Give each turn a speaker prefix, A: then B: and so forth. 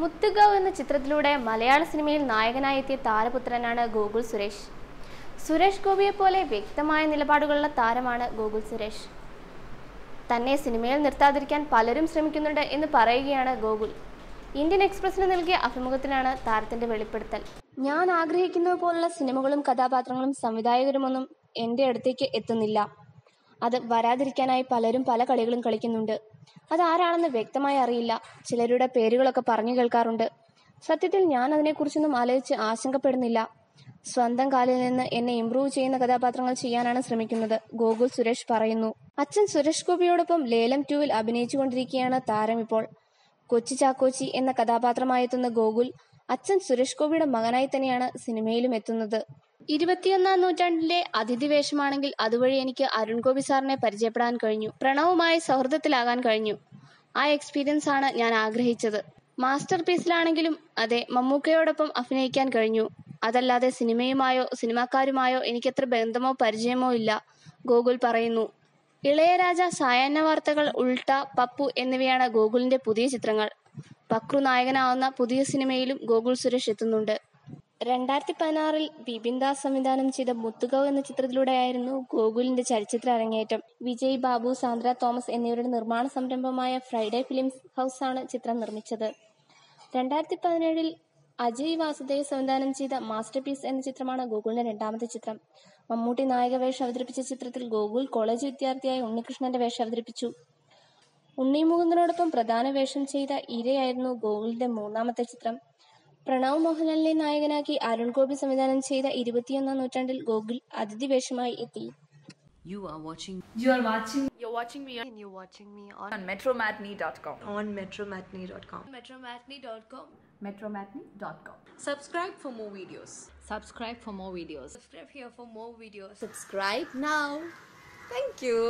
A: മുത്തുഗാവ് എന്ന ചിത്രത്തിലൂടെ മലയാള സിനിമയിൽ നായകനായി എത്തിയ താരപുത്രനാണ് ഗോകുൽ സുരേഷ്. സുരേഷ് ഗോപിയെ പോലെ വ്യക്തമായ നിലപാടുകളുള്ള താരമാണ് ഗോകുൽ സുരേഷ്. തന്നെ സിനിമയിൽ നിർത്താതിരിക്കാൻ പലരും ശ്രമിക്കുന്നുണ്ട് എന്ന് പറയുകയാണ് ഗോകുൽ. ഇന്ത്യൻ എക്സ്പ്രസിന് നൽകിയ അഭിമുഖത്തിലാണ് താരത്തിന്റെ വെളിപ്പെടുത്തൽ. ഞാൻ ആഗ്രഹിക്കുന്നത് പോലുള്ള സിനിമകളും കഥാപാത്രങ്ങളും സംവിധായകരുമൊന്നും എന്റെ അടുത്തേക്ക് എത്തുന്നില്ല. അത് വരാതിരിക്കാനായി പലരും പല കളികളും കളിക്കുന്നുണ്ട്. അതാരാണെന്ന് വ്യക്തമായി അറിയില്ല. ചിലരുടെ പേരുകളൊക്കെ പറഞ്ഞു കേൾക്കാറുണ്ട്. സത്യത്തിൽ ഞാൻ അതിനെക്കുറിച്ചൊന്നും ആലോചിച്ച് ആശങ്കപ്പെടുന്നില്ല. സ്വന്തം കാലിൽ നിന്ന് എന്നെ ഇംപ്രൂവ് ചെയ്യുന്ന കഥാപാത്രങ്ങൾ ചെയ്യാനാണ് ശ്രമിക്കുന്നത് ഗോകുൽ സുരേഷ് പറയുന്നു. അച്ഛൻ സുരേഷ് ഗോപിയോടൊപ്പം ലേലം ടൂവിൽ അഭിനയിച്ചുകൊണ്ടിരിക്കുകയാണ് താരം ഇപ്പോൾ. കൊച്ചി ചാക്കോച്ചി എന്ന കഥാപാത്രമായെത്തുന്ന ഗോകുൽ അച്ഛൻ സുരേഷ് ഗോപിയുടെ മകനായി തന്നെയാണ് സിനിമയിലും എത്തുന്നത്. ഇരുപത്തിയൊന്നാം നൂറ്റാണ്ടിലെ അതിഥി വേഷമാണെങ്കിൽ അതുവഴി എനിക്ക് അരുൺ ഗോപി സാറിനെ പരിചയപ്പെടാൻ കഴിഞ്ഞു. പ്രണവുമായി സൗഹൃദത്തിലാകാൻ കഴിഞ്ഞു. ആ എക്സ്പീരിയൻസ് ആണ് ഞാൻ ആഗ്രഹിച്ചത്. മാസ്റ്റർ പീസിലാണെങ്കിലും അതെ മമ്മൂക്കയോടൊപ്പം അഭിനയിക്കാൻ കഴിഞ്ഞു. അതല്ലാതെ സിനിമയുമായോ സിനിമാക്കാരുമായോ എനിക്കത്ര ബന്ധമോ പരിചയമോ ഇല്ല ഗോകുൽ പറയുന്നു. ഇളയരാജ സായാഹ്ന വാർത്തകൾ ഉൾട്ട പപ്പു എന്നിവയാണ് ഗോകുലിന്റെ പുതിയ ചിത്രങ്ങൾ. പക്രു നായകനാവുന്ന പുതിയ സിനിമയിലും ഗോകുൽ സുരേഷ് എത്തുന്നുണ്ട്. രണ്ടായിരത്തി പതിനാറിൽ ബിപിൻ ദാസ് സംവിധാനം ചെയ്ത മുത്തുകവ് എന്ന ചിത്രത്തിലൂടെയായിരുന്നു ഗോകുലിന്റെ ചലച്ചിത്ര അരങ്ങേറ്റം. വിജയ് ബാബു സാന്ദ്ര തോമസ് എന്നിവരുടെ നിർമ്മാണ സംരംഭമായ ഫ്രൈഡേ ഫിലിംസ് ഹൗസ് ആണ് ചിത്രം നിർമ്മിച്ചത്. രണ്ടായിരത്തി പതിനേഴിൽ അജയ് വാസുദേവ് സംവിധാനം ചെയ്ത മാസ്റ്റർ പീസ് എന്ന ചിത്രമാണ് ഗോകുലിന്റെ രണ്ടാമത്തെ ചിത്രം. മമ്മൂട്ടി നായക വേഷം അവതരിപ്പിച്ച ചിത്രത്തിൽ ഗോകുൽ കോളേജ് വിദ്യാർത്ഥിയായ ഉണ്ണികൃഷ്ണന്റെ വേഷം അവതരിപ്പിച്ചു. ഉണ്ണി മുകുന്ദനോടൊപ്പം പ്രധാന വേഷം ചെയ്ത ഇരയായിരുന്നു ഗോകുലിന്റെ മൂന്നാമത്തെ ചിത്രം. പ്രണവ് മോഹൻലാലിനെ നായകനാക്കി അരുൺ ഗോപി സംവിധാനം ചെയ്ത ഇരുപത്തിയൊന്നാം നൂറ്റാണ്ടിൽ ഗോകുൽ അതിഥി വേഷമായി എത്തി
B: You are watching
C: You are watching
D: You're watching me
E: and you're watching me on,
C: on metromatney.com.
D: on metromatney.com.
E: metromatney.com.
C: Metromatney.com.
D: Subscribe for more videos.
B: subscribe for more videos.
E: Subscribe here for more videos.
D: Subscribe now. Thank you.